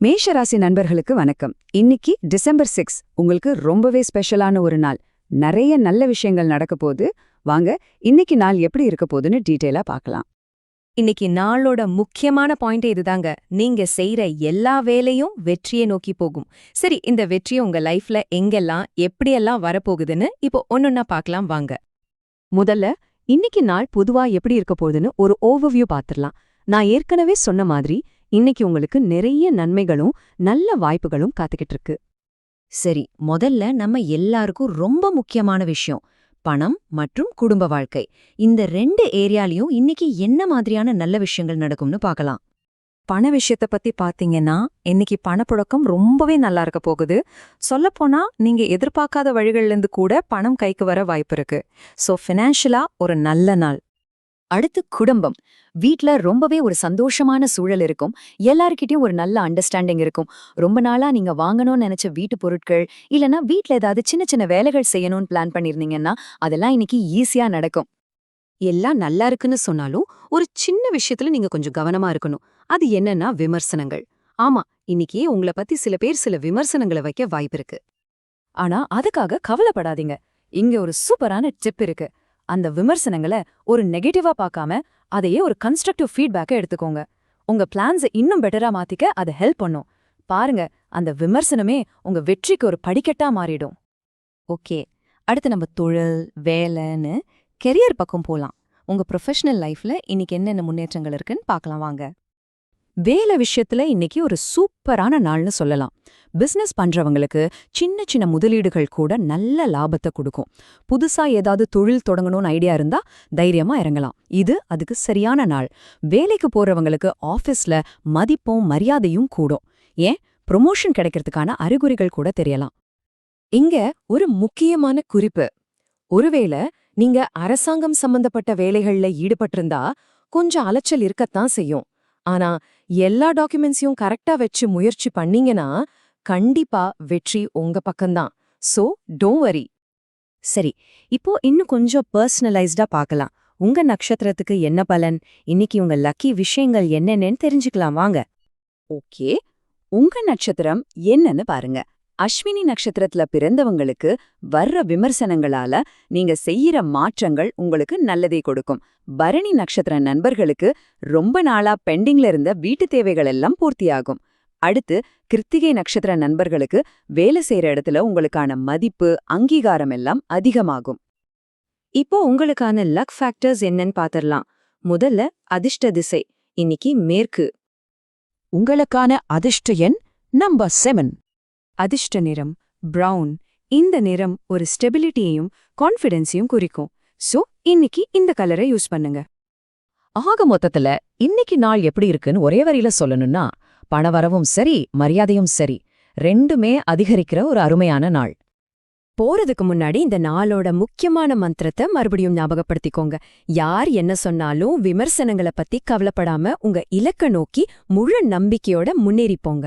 மேஷராசி நண்பர்களுக்கு வணக்கம். இன்னைக்கு டிசம்பர் சிக்ஸ். உங்களுக்கு ரொம்பவே ஸ்பெஷலான ஒரு நாள். நிறைய நல்ல விஷயங்கள் நடக்க போகுது. வாங்க இன்னைக்கு நாள் எப்படி இருக்க போதுன்னு டீட்டெயிலா பார்க்கலாம். இன்னைக்கு நாளோட முக்கியமான பாயிண்ட் இதுதாங்க. நீங்க செய்யற எல்லா வேலையும் வெற்றியை நோக்கி போகும். சரி இந்த வெற்றியை உங்க லைஃப்ல எங்கெல்லாம் எப்படியெல்லாம் வரப்போகுதுன்னு இப்போ ஒன்னொன்னா பார்க்கலாம் வாங்க. முதல்ல இன்னைக்கு நாள் பொதுவா எப்படி இருக்க போகுதுன்னு ஒரு ஓவர்வியூ பார்த்துடலாம். நான் ஏற்கனவே சொன்ன மாதிரி இன்னைக்கு உங்களுக்கு நிறைய நன்மைகளும் நல்ல வாய்ப்புகளும் காத்துக்கிட்டு இருக்கு. சரி முதல்ல நம்ம எல்லாருக்கும் ரொம்ப முக்கியமான விஷயம் பணம் மற்றும் குடும்ப வாழ்க்கை. இந்த ரெண்டு ஏரியாலையும் இன்னைக்கு என்ன மாதிரியான நல்ல விஷயங்கள் நடக்கும்னு பார்க்கலாம். பண விஷயத்த பத்தி பாத்தீங்கன்னா இன்னைக்கு பணப்புழக்கம் ரொம்பவே நல்லா இருக்க போகுது. சொல்லப்போனா நீங்க எதிர்பார்க்காத வழிகள்ல இருந்து கூட பணம் கைக்கு வர வாய்ப்பு இருக்கு. சோ ஃபினான்ஷியலா ஒரு நல்ல நாள். அடுத்து குடும்பம். வீட்ல ரொம்பவே ஒரு சந்தோஷமான சூழல் இருக்கும். எல்லார்கிட்டயும் ஒரு நல்ல அண்டர்ஸ்டாண்டிங் இருக்கும். ரொம்ப நாளா நீங்க வாங்கணும்னு நினைச்ச வீட்டு பொருட்கள் இல்லனா வீட்ல ஏதாவது சின்ன சின்ன வேலைகள் செய்யணும்னு பிளான் பண்ணிருந்தீங்கன்னா அதெல்லாம் இன்னைக்கு ஈஸியா நடக்கும். எல்லாம் நல்லா இருக்குன்னு சொன்னாலும் ஒரு சின்ன விஷயத்துல நீங்க கொஞ்சம் கவனமா இருக்கணும். அது என்னன்னா விமர்சனங்கள். ஆமா இன்னைக்கு உங்கள பத்தி சில பேர் சில விமர்சனங்களை வைக்க வாய்ப்பு இருக்கு. ஆனா அதுக்காக கவலைப்படாதீங்க. இங்க ஒரு சூப்பரான டிப் இருக்கு. அந்த விமர்சனங்களை ஒரு நெகட்டிவா பார்க்காம அதையே ஒரு கன்ஸ்ட்ரக்டிவ் ஃபீட்பேக்கை எடுத்துக்கோங்க. உங்க பிளான்ஸை இன்னும் பெட்டரா மாத்திக்க அதை ஹெல்ப் பண்ணும். பாருங்க அந்த விமர்சனமே உங்க வெற்றிக்கு ஒரு படிக்கட்டா மாறிடும். ஓகே அடுத்து நம்ம தொழில் வேலைன்னு கெரியர் பக்கம் போலாம். உங்க ப்ரொஃபஷனல் லைஃப்ல இன்னைக்கு என்னென்ன முன்னேற்றங்கள் இருக்குன்னு பார்க்கலாம் வாங்க. வேலை விஷயத்துல இன்னைக்கு ஒரு சூப்பரான நாள்னு சொல்லலாம். பிசினஸ் பண்றவங்களுக்கு சின்ன சின்ன முதலீடுகள் கூட நல்ல லாபத்தை கொடுக்கும். புதுசா ஏதாவது தொழில் தொடங்கணும்னு ஐடியா இருந்தா தைரியமா இறங்கலாம். இது அதுக்கு சரியான நாள். வேலைக்கு போறவங்களுக்கு ஆபீஸ்ல மதிப்பும் மரியாதையும் கூடும். ஏன்? ப்ரொமோஷன் கிடைக்கிறதுக்கான அறிகுறிகள் கூட தெரியலாம். இங்க ஒரு முக்கியமான குறிப்பு. ஒருவேளை நீங்க அரசாங்கம் சம்பந்தப்பட்ட வேலைகள்ல ஈடுபட்டிருந்தா கொஞ்சம் அலைச்சல் இருக்கத்தான் செய்யும். ஆனா எல்லா டாக்குமெண்ட்ஸையும் கரெக்டா வச்சு முயற்சி பண்ணீங்கன்னா கண்டிப்பா வெற்றி உங்க பக்கம்தான். சோ டோன்ட் வரி சரி இப்போ இன்னும் கொஞ்சம் பர்சனலைஸ்டா பார்க்கலாம். உங்க நட்சத்திரத்துக்கு என்ன பலன்? இன்னைக்கு உங்க லக்கி விஷயங்கள் என்னென்னு தெரிஞ்சுக்கலாம். வாங்க. ஓகே உங்க நட்சத்திரம் என்னன்னு பாருங்க. அஸ்வினி நட்சத்திரத்துல பிறந்தவங்களுக்கு வர்ற விமர்சனங்களால நீங்க செய்யற மாற்றங்கள் உங்களுக்கு நல்லதை கொடுக்கும். பரணி நட்சத்திர நண்பர்களுக்கு ரொம்ப நாளா பெண்டிங்ல இருந்த வீட்டு தேவைகள் எல்லாம் பூர்த்தியாகும். அடுத்து கிருத்திகை நட்சத்திர நண்பர்களுக்கு வேலை செய்யற இடத்துல உங்களுக்கான மதிப்பு அங்கீகாரம் எல்லாம் அதிகமாகும். இப்போ உங்களுக்கான லக் ஃபேக்டர்ஸ் என்னன்னு பாத்திரலாம். முதல்ல அதிர்ஷ்ட திசை இன்னைக்கு மேற்கு. உங்களுக்கான அதிர்ஷ்ட எண் நம்பர் செவன். அதிர்ஷ்ட நிறம் பிரவுன் இந்த நிறம் ஒரு ஸ்டெபிலிட்டியையும் கான்ஃபிடென்ஸையும் குறிக்கும். சோ இன்னைக்கு இந்த கலரை யூஸ் பண்ணுங்க. ஆக மொத்தத்துல இன்னைக்கு நாள் எப்படி இருக்குன்னு ஒரே வரியில சொல்லணும்னா பணவரவும் சரி மரியாதையும் சரி ரெண்டுமே அதிகரிக்கிற ஒரு அருமையான நாள். போறதுக்கு முன்னாடி இந்த நாளோட முக்கியமான மந்திரத்தை மறுபடியும் ஞாபகப்படுத்திக்கோங்க. யார் என்ன சொன்னாலும் விமர்சனங்களை பத்தி கவலைப்படாம உங்க இலக்க நோக்கி முழு நம்பிக்கையோட முன்னேறிப்போங்க.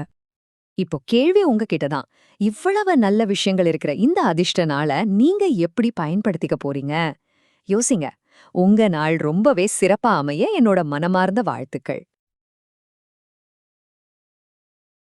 இப்போ கேள்வி உங்ககிட்ட தான். இவ்வளவு நல்ல விஷயங்கள் இருக்கிற இந்த அதிர்ஷ்ட நாளை நீங்க எப்படி பயன்படுத்திக்க போறீங்க? யோசிங்க. உங்க நாள் ரொம்பவே சிறப்பா அமைய என்னோட மனமார்ந்த வாழ்த்துக்கள்.